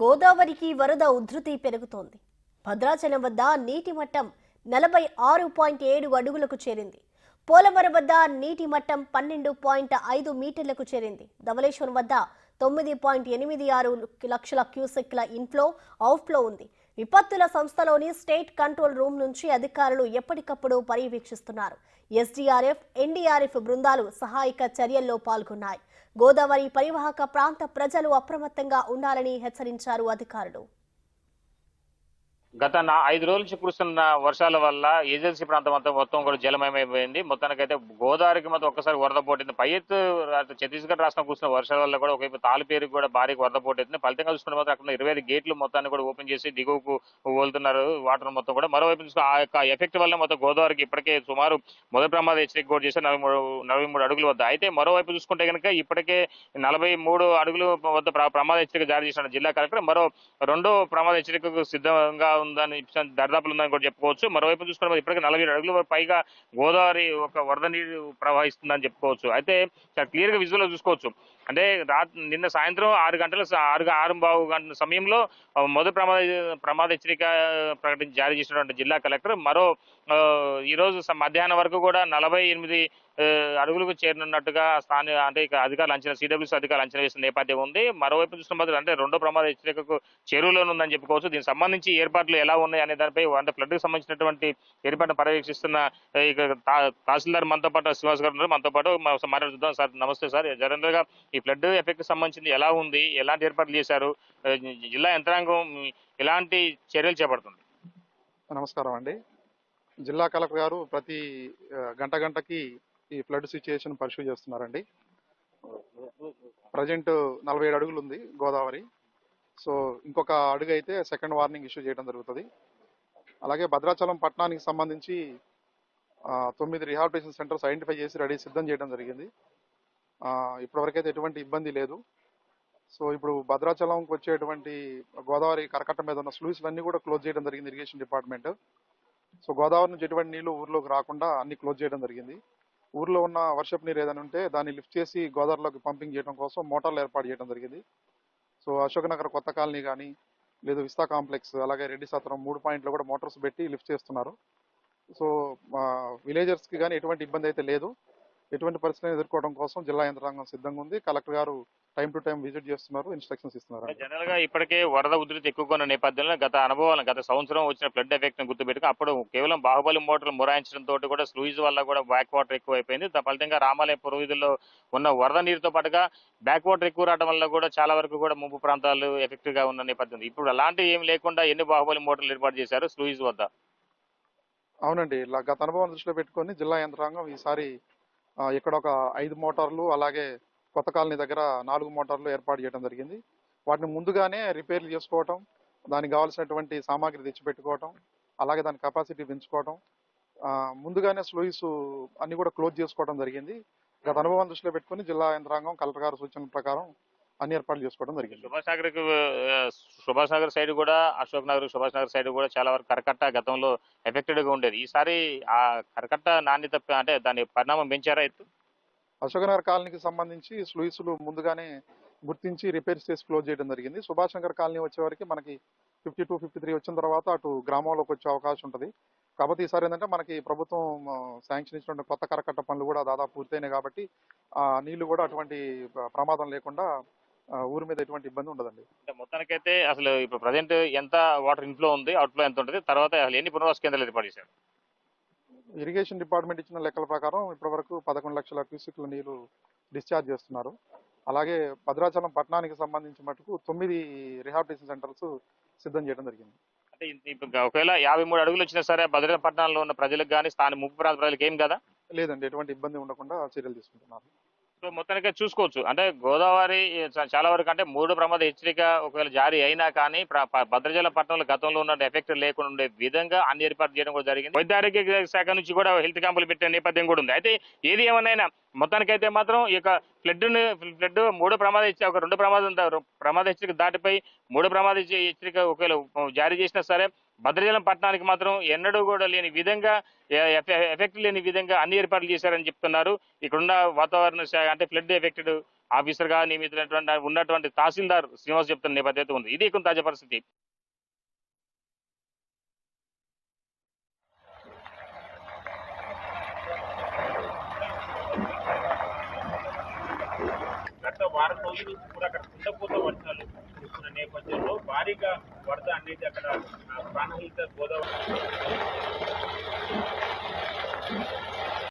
గోదావరికి వరద ఉధృతి పెరుగుతోంది. భద్రాచలం వద్ద నీటి మట్టం నలభై ఆరు పాయింట్ ఏడు అడుగులకు చేరింది. పోలవరం వద్ద నీటి మట్టం పన్నెండు పాయింట్ ఐదు మీటర్లకు చేరింది. ధవళేశ్వరం వద్ద తొమ్మిది పాయింట్ ఎనిమిది ఆరు లక్షల క్యూసెక్ల ఇన్ఫ్లో అవుట్ఫ్లో ఉంది. విపత్తుల సంస్థలోని స్టేట్ కంట్రోల్ రూమ్ నుంచి అధికారులు ఎప్పటికప్పుడు పర్యవేక్షిస్తున్నారు. ఎస్డీఆర్ఎఫ్ ఎన్డీఆర్ఎఫ్ బృందాలు సహాయక చర్యల్లో పాల్గొన్నాయి. గోదావరి పరివాహక ప్రాంత ప్రజలు అప్రమత్తంగా ఉండాలని హెచ్చరించారు అధికారులు. గత నా ఐదు రోజుల నుంచి కురుస్తున్న వర్షాల వల్ల ఏజెన్సీ ప్రాంతం అంతా మొత్తం కూడా జలమయమైపోయింది. మొత్తానికైతే గోదావరికి మొత్తం ఒక్కసారి వరద పోటింది పై ఎత్తు ఛత్తీస్గఢ్ రాష్ట్రం కురిసిన వర్షాల వల్ల కూడా ఒకవైపు తాలిపేరుకి కూడా భారీగా వరద పోటెత్తుంది. ఫలితంగా చూసుకుంటే మాత్రం అక్కడ ఇరవై ఐదు గేట్లు మొత్తాన్ని కూడా ఓపెన్ చేసి దిగువకు వదులుతున్నారు వాటర్ మొత్తం కూడా మరోవైపు చూసుకుంటే ఆ యొక్క ఎఫెక్ట్ వల్ల మొత్తం గోదావరికి ఇప్పటికే సుమారు మొదటి ప్రమాద హెచ్చరిక కూడా చేసి నలభై మూడు నలభై మూడు అడుగుల వద్ద. అయితే మరోవైపు చూసుకుంటే కనుక ఇప్పటికే నలభై మూడు అడుగులు వద్ద ప్ర- ప్రమాద హెచ్చరిక జారీ చేసిన జిల్లా కలెక్టర్ మరో రెండో ప్రమాద హెచ్చరికకు సిద్ధంగా ఉందని దర్దాపులు ఉందని కూడా చెప్పుకోవచ్చు. మరోవైపు చూసుకుంటే మరి ఇప్పటికే నలభై ఏడు అడుగుల పైగా గోదావరి ఒక వరద నీరు ప్రవహిస్తుందని చెప్పుకోవచ్చు. అయితే చాలా క్లియర్గా విజువల్ చూసుకోవచ్చు. అంటే రాత్రి నిన్న సాయంత్రం ఆరు గంటల ఆరు ఆరు బావు గంటల సమయంలో మొదటి ప్రమాద ప్రమాద హెచ్చరిక ప్రకటించి జారీ చేసినటువంటి జిల్లా కలెక్టర్ మరో ఈరోజు ఈ రోజు మధ్యాహ్నం వరకు కూడా నలభై ఎనిమిది అడుగులకు చేరినట్టుగా స్థానిక అంటే ఇక అధికారులు అంచనా సిడబ్ల్యూసీ అధికారులు అంచనా వేసిన నేపథ్యం ఉంది. మరోవైపు చూసిన అంటే రెండో ప్రమాద హెచ్చరికకు చేరువలోనే ఉందని చెప్పుకోవచ్చు. దీనికి సంబంధించి ఏర్పాటు ఏర్పాట్లు ఎలా ఉన్నాయి అనే దానిపై అంటే ఫ్లడ్ సంబంధించినటువంటి ఏర్పాటును పర్యవేక్షిస్తున్న తహసీల్దార్ మనతో పాటు శ్రీనివాస్ గారు ఉన్నారు. మనతో పాటు మా- చూద్దాం సార్ నమస్తే సార్. జనరల్గా ఈ ఫ్లడ్ ఎఫెక్ట్ సంబంధించి ఎలా ఉంది? ఎలాంటి ఏర్పాట్లు చేశారు? జిల్లా యంత్రాంగం ఎలాంటి చర్యలు చేపడుతుంది? నమస్కారం అండి. జిల్లా కలెక్టర్ గారు ప్రతి గంట గంటకి ఈ ఫ్లడ్ సిచ్యుయేషన్ పరిశీలి చేస్తున్నారండి. ప్రజెంట్ నలభై ఏడు అడుగులు ఉంది గోదావరి. సో ఇంకొక అడుగు అయితే సెకండ్ వార్నింగ్ ఇష్యూ చేయడం జరుగుతుంది. అలాగే భద్రాచలం పట్టణానికి సంబంధించి తొమ్మిది రిహాబిలిటేషన్ సెంటర్స్ ఐడెంటిఫై చేసి రెడీ సిద్ధం చేయడం జరిగింది. ఇప్పటివరకైతే ఎటువంటి ఇబ్బంది లేదు. సో ఇప్పుడు భద్రాచలంకి వచ్చేటువంటి గోదావరి కరకట్ట మీద ఉన్న స్లూస్లన్నీ కూడా క్లోజ్ చేయడం జరిగింది ఇరిగేషన్ డిపార్ట్మెంట్ సో గోదావరి నుంచి ఎటువంటి నీళ్ళు ఊర్లోకి రాకుండా అన్ని క్లోజ్ చేయడం జరిగింది. ఊర్లో ఉన్న వర్షపు నీరు ఏదైనా ఉంటే దాన్ని లిఫ్ట్ చేసి గోదావరిలోకి పంపింగ్ చేయడం కోసం మోటార్లు ఏర్పాటు చేయడం జరిగింది. సో అశోక్ నగర్ కొత్త కాలనీ కానీ లేదు విస్తా కాంప్లెక్స్ అలాగే రెడ్డి సత్రం మూడు పాయింట్లు కూడా మోటార్స్ పెట్టి లిఫ్ట్ చేస్తున్నారు. సో విలేజర్స్కి కానీ ఎటువంటి ఇబ్బంది అయితే లేదు. ఎటువంటి పరిస్థితిని ఎదుర్కోవడం కోసం జిల్లా యంత్రాంగం సిద్ధంగా ఉంది. కలెక్టర్ గారు టైం టు టైం విజిట్ చేస్తున్నారు ఇన్స్ట్రక్షన్స్ ఇస్తున్నారు జనరల్గా ఇప్పటికే వరద ఉధృతి ఎక్కువగా ఉన్న నేపథ్యంలో గత అనుభవాలను గత సంవత్సరం వచ్చిన ఫ్లడ్ ఎఫెక్ట్ని గుర్తుపెట్టుకుని అప్పుడు కేవలం బాహుబలి మోటార్లు మొరాయించడం తోటి కూడా స్లూయిజ్ వల్ల కూడా బ్యాక్ వాటర్ ఎక్కువ అయిపోయింది ఫలితంగా రామాలయం పురోహితుల్లో ఉన్న వరద నీరుతో పాటుగా బ్యాక్ వాటర్ ఎక్కువ రావడం వల్ల కూడా చాలా వరకు కూడా ముంపు ప్రాంతాలు ఎఫెక్టివ్గా ఉన్న నేపథ్యం. ఇప్పుడు అలాంటి ఏం లేకుండా ఎన్ని బాహుబలి మోటార్లు ఏర్పాటు చేశారు స్లూయిజ్ వద్ద? అవునండి. గత అనుభవం దృష్టిలో పెట్టుకొని జిల్లా యంత్రాంగం ఈసారి ఇక్కడ ఒక ఐదు మోటార్లు అలాగే కొత్త కాలనీ దగ్గర నాలుగు మోటార్లు ఏర్పాటు చేయడం జరిగింది. వాటిని ముందుగానే రిపేర్లు చేసుకోవటం దానికి కావాల్సినటువంటి సామాగ్రి తెచ్చిపెట్టుకోవటం అలాగే దాని కెపాసిటీ పెంచుకోవటం ముందుగానే స్లూయిస్ అన్ని కూడా క్లోజ్ చేసుకోవడం జరిగింది. గత అనుభవం దృష్టిలో పెట్టుకొని జిల్లా యంత్రాంగం కలెక్టర్ గారి సూచనల ప్రకారం అన్ని ఏర్పాట్లు చేసుకోవడం జరిగింది. సుభాష్ నగర్ సుభాష్ నగర్ సైడ్ కూడా అశోక్ నగర్ సుభాష్ నగర్ సైడ్ కూడా చాలా వరకు కరకట్ట గతంలో ఎఫెక్టెడ్గా ఉండేది. ఈసారి ఆ కరకట్ట నాణ్యత అంటే దాని పరిణామం పెంచారా ఎత్తు? అశోకనగర్ కాలనీకి సంబంధించి స్లూయిస్లు ముందుగానే గుర్తించి రిపేర్స్ చేసి క్లోజ్ చేయడం జరిగింది. సుభాష్ నగర్ కాలనీ వచ్చే వరకు మనకి ఫిఫ్టీ టూ ఫిఫ్టీ త్రీ వచ్చిన తర్వాత అటు గ్రామంలోకి వచ్చే అవకాశం ఉంటుంది. కాకపోతే ఈసారి ఏంటంటే మనకి ప్రభుత్వం శాంక్షన్ ఇచ్చినటువంటి కొత్త కరకట్ట పనులు కూడా దాదాపు పూర్తయినాయి కాబట్టి ఆ నీళ్ళు కూడా అటువంటి ప్ర- ప్రమాదం లేకుండా ఊరి మీద ఎటువంటి ఇబ్బంది ఉండదండి. అంటే మొత్తానికైతే అసలు ఇప్పుడు ప్రజెంట్ ఎంత వాటర్ ఇన్ఫ్లో ఉంది అవుట్ఫ్లో ఎంత ఉంటుంది తర్వాత అసలు ఎన్ని పునర్వాస కేంద్రాలు ఏర్పాటు చేశారు? ఇరిగేషన్ డిపార్ట్మెంట్ ఇచ్చిన లెక్కల ప్రకారం ఇప్పటివరకు పదకొండు లక్షల క్యూసిక్ల నీరు డిశ్చార్జ్ చేస్తున్నారు. అలాగే భద్రాచలం పట్టణానికి సంబంధించి మటుకు తొమ్మిది రిహాబిలిటేషన్ సెంటర్స్ సిద్ధం చేయడం జరిగింది. అంటే ఇప్పుడు ఒకవేళ యాభై మూడు అడుగులు వచ్చినా సరే భద్రాపట్నంలో ఉన్న ప్రజలకు కానీ స్థానిక ముప్పు ప్రాంత ప్రజలకు ఏం కదా? లేదండి ఎటువంటి ఇబ్బంది ఉండకుండా చర్యలు తీసుకుంటున్నారు. సో మొత్తానికి చూసుకోవచ్చు. అంటే గోదావరి చాలా వరకు అంటే మూడు ప్రమాద హెచ్చరిక ఒకవేళ జారీ అయినా కానీ భద్రజల పట్టణంలో గతంలో ఉన్న ఎఫెక్ట్ లేకుండా ఉండే విధంగా అన్ని ఏర్పాటు చేయడం కూడా జరిగింది. వైద్య ఆరోగ్య శాఖ నుంచి కూడా హెల్త్ క్యాంపులు పెట్టే నేపథ్యం కూడా ఉంది. అయితే ఏది ఏమైనా మొత్తానికైతే మాత్రం ఈ యొక్క ఫ్లడ్ ఫ్లడ్ మూడు ప్రమాద హెచ్చరిక ఒక రెండు ప్రమాదం ప్రమాద హెచ్చరిక దాటిపై మూడు ప్రమాద హెచ్చరిక ఒకవేళ జారీ చేసినా సరే భద్రాచలం పట్టణానికి మాత్రం ఎన్నడూ కూడా లేని విధంగా ఎఫెక్ట్ లేని విధంగా అన్ని ఏర్పాట్లు చేశారని చెప్తున్నారు. ఇక్కడున్న వాతావరణ శాఖ అంటే ఫ్లడ్ ఎఫెక్టెడ్ ఆఫీసర్గా నియమితున్నటువంటి ఉన్నటువంటి తహసీల్దార్ శ్రీనివాస్ చెప్తున్న నేపథ్యం ఉంది. ఇది కొంత తాజా పరిస్థితి. గత వారం రోజుల నుంచి కూడా అక్కడ నేపథ్యంలో భారీగా వరద అనేది అక్కడ ఆ, ప్రాణహిత గోదావరి